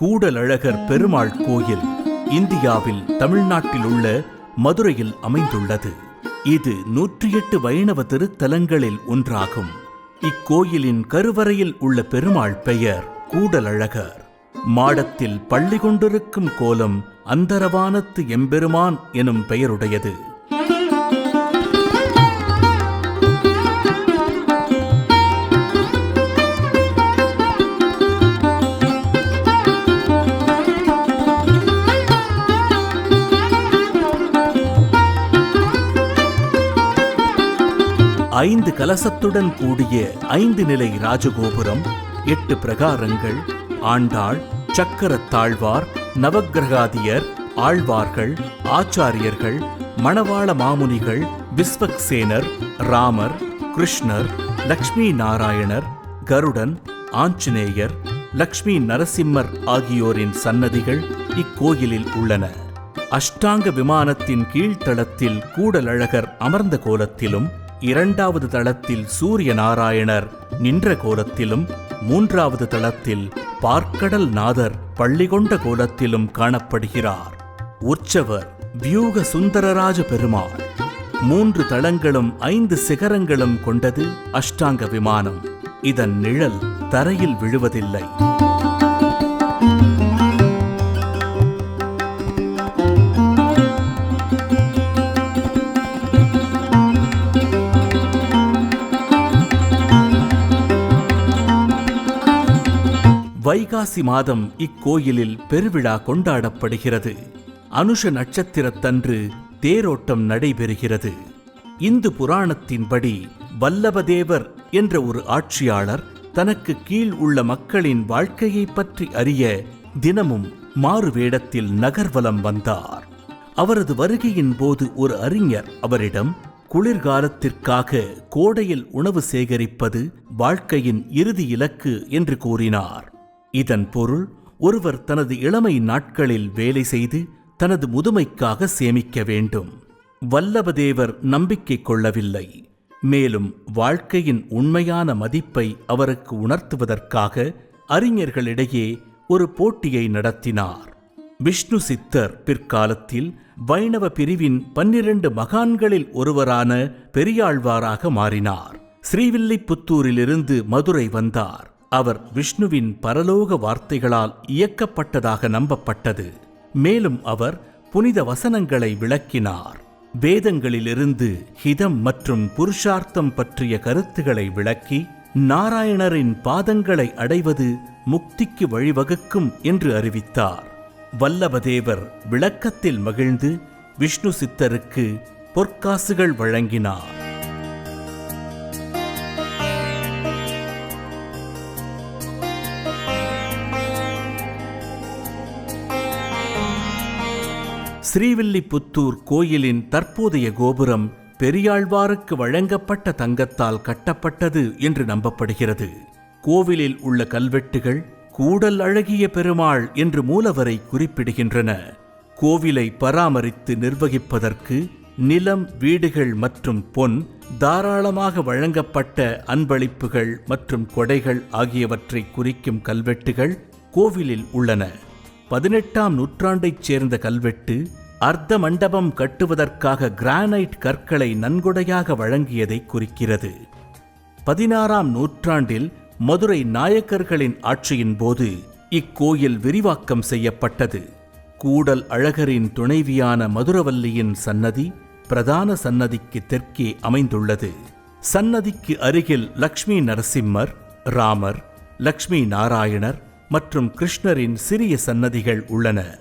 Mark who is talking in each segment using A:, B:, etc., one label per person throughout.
A: கூடலழகர் பெருமாள் கோயில் இந்தியாவில் தமிழ்நாட்டில் உள்ள மதுரையில் அமைந்துள்ளது. இது நூற்றி எட்டு வைணவ திருத்தலங்களில் ஒன்றாகும். இக்கோயிலின் கருவறையில் உள்ள பெருமாள் பெயர் கூடலழகர். மாடத்தில் பள்ளி கொண்டிருக்கும் கோலம் அந்தரவானத்து எம்பெருமான் எனும் பெயருடையது. ஐந்து கலசத்துடன் கூடிய ஐந்து நிலை ராஜகோபுரம் எட்டு பிரகாரங்கள் ஆண்டாள் சக்கரத்தாழ்வார் நவக்கிரகாதியர் ஆழ்வார்கள் ஆச்சாரியர்கள் மணவாள மாமுனிகள் விஸ்வக்சேனர் ராமர் கிருஷ்ணர் லக்ஷ்மி நாராயணர் கருடன் ஆஞ்சநேயர் லக்ஷ்மி நரசிம்மர் ஆகியோரின் சன்னதிகள் இக்கோயிலில் உள்ளன. அஷ்டாங்க விமானத்தின் கீழ்த்தளத்தில் கூடலழகர் அமர்ந்த கோலத்திலும் இரண்டாவது தளத்தில் சூரிய நாராயணர் நின்ற கோலத்திலும் மூன்றாவது தளத்தில் பார்க்கடல் நாதர் பள்ளி கொண்ட கோலத்திலும் காணப்படுகிறார். உற்சவர் வியூக சுந்தரராஜ பெருமாள். மூன்று தளங்களும் ஐந்து சிகரங்களும் கொண்டது அஷ்டாங்க விமானம். இதன் நிழல் தரையில் விழுவதில்லை. வைகாசி மாதம் இக்கோயிலில் பெருவிழா கொண்டாடப்படுகிறது. அனுஷ நட்சத்திரத்தன்று தேரோட்டம் நடைபெறுகிறது. இந்து புராணத்தின்படி வல்லபதேவர் என்ற ஒரு ஆட்சியாளர் தனக்கு கீழ் உள்ள மக்களின் வாழ்க்கையை பற்றி அறிய தினமும் மாறு வேடத்தில் நகர்வலம் வந்தார். அவரது வருகையின் போது ஒரு அறிஞர் அவரிடம் குளிர்காலத்திற்காக கோடையில் உணவு சேகரிப்பது வாழ்க்கையின் இறுதி இலக்கு என்று கூறினார். இதன் பொருள் ஒருவர் தனது இளமை நாட்களில் வேலை செய்து தனது முதுமைக்காக சேமிக்க வேண்டும். வல்லபதேவர் நம்பிக்கை கொள்ளவில்லை. மேலும் வாழ்க்கையின் உண்மையான மதிப்பை அவருக்கு உணர்த்துவதற்காக அறிஞர்களிடையே ஒரு போட்டியை நடத்தினார். விஷ்ணு சித்தர் பிற்காலத்தில் வைணவ பிரிவின் பன்னிரண்டு மகான்களில் ஒருவரான பெரியாழ்வாராக மாறினார். ஸ்ரீவில்லிபுத்தூரிலிருந்து மதுரை வந்தார். அவர் விஷ்ணுவின் பரலோக வார்த்தைகளால் இயக்கப்பட்டதாக நம்பப்பட்டது. மேலும் அவர் புனித வசனங்களை விளக்கினார். வேதங்களிலிருந்து ஹிதம் மற்றும் புருஷார்த்தம் பற்றிய கருத்துகளை விளக்கி நாராயணரின் பாதங்களை அடைவது முக்திக்கு வழிவகுக்கும் என்று அறிவித்தார். வல்லபதேவர் விளக்கத்தில் மகிழ்ந்து விஷ்ணு சித்தருக்கு பொற்காசுகள் வழங்கினார். ஸ்ரீவில்லிபுத்தூர் கோயிலின் தற்போதைய கோபுரம் பெரியாழ்வாருக்கு வழங்கப்பட்ட தங்கத்தால் கட்டப்பட்டது என்று நம்பப்படுகிறது. கோவிலில் உள்ள கல்வெட்டுகள் கூடல் அழகிய பெருமாள் என்று மூலவரை குறிப்பிடுகின்றன. கோவிலை பராமரித்து நிர்வகிப்பதற்கு நிலம் வீடுகள் மற்றும் பொன் தாராளமாக வழங்கப்பட்ட அன்பளிப்புகள் மற்றும் கொடைகள் ஆகியவற்றை குறிக்கும் கல்வெட்டுகள் கோவிலில் உள்ளன. பதினெட்டாம் நூற்றாண்டைச் சேர்ந்த கல்வெட்டு அர்த்த மண்டபம் கட்டுவதற்காக கிரானைட் கற்களை நன்கொடையாக வழங்கியதை குறிக்கிறது. பதினாறாம் நூற்றாண்டில் மதுரை நாயக்கர்களின் ஆட்சியின் போது இக்கோயில் விரிவாக்கம் செய்யப்பட்டது. கூடல் அழகரின் துணைவியான மதுரவல்லியின் சன்னதி பிரதான சன்னதிக்கு தெற்கே அமைந்துள்ளது. சன்னதிக்கு அருகில் லக்ஷ்மி நரசிம்மர் ராமர் லக்ஷ்மி நாராயணர் மற்றும் கிருஷ்ணரின் சிறிய சன்னதிகள் உள்ளன.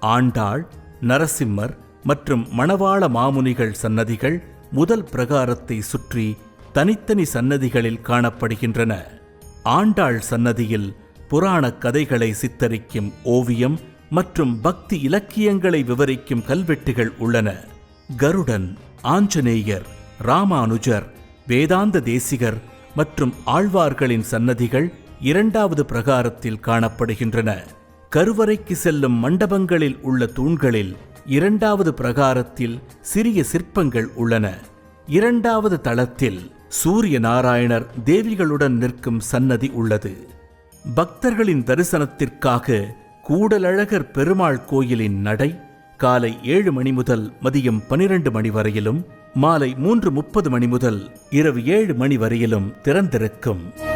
A: ஆண்டாள் நரசிம்மர் மற்றும் மணவாள மாமுனிகள் சன்னதிகள் முதல் பிரகாரத்தை சுற்றி தனித்தனி சன்னதிகளில் காணப்படுகின்றன. ஆண்டாள் சன்னதியில் புராணக் கதைகளை சித்தரிக்கும் ஓவியம் மற்றும் பக்தி இலக்கியங்களை விவரிக்கும் கல்வெட்டுகள் உள்ளன. கருடன் ஆஞ்சநேயர் ராமானுஜர் வேதாந்த தேசிகர் மற்றும் ஆழ்வார்களின் சன்னதிகள் இரண்டாவது பிரகாரத்தில் காணப்படுகின்றன. கருவறைக்கு செல்லும் மண்டபங்களில் உள்ள தூண்களில் இரண்டாவது பிரகாரத்தில் சிறிய சிற்பங்கள் உள்ளன. இரண்டாவது தளத்தில் சூரிய நாராயணர் தேவிகளுடன் நிற்கும் சன்னதி உள்ளது. பக்தர்களின் தரிசனத்திற்காக கூடலழகர் பெருமாள் கோயிலின் நடை காலை ஏழு மணி முதல் மதியம் பனிரெண்டு மணி வரையிலும் மாலை மூன்று முப்பது மணி முதல் இரவு ஏழு மணி வரையிலும் திறந்திருக்கும்.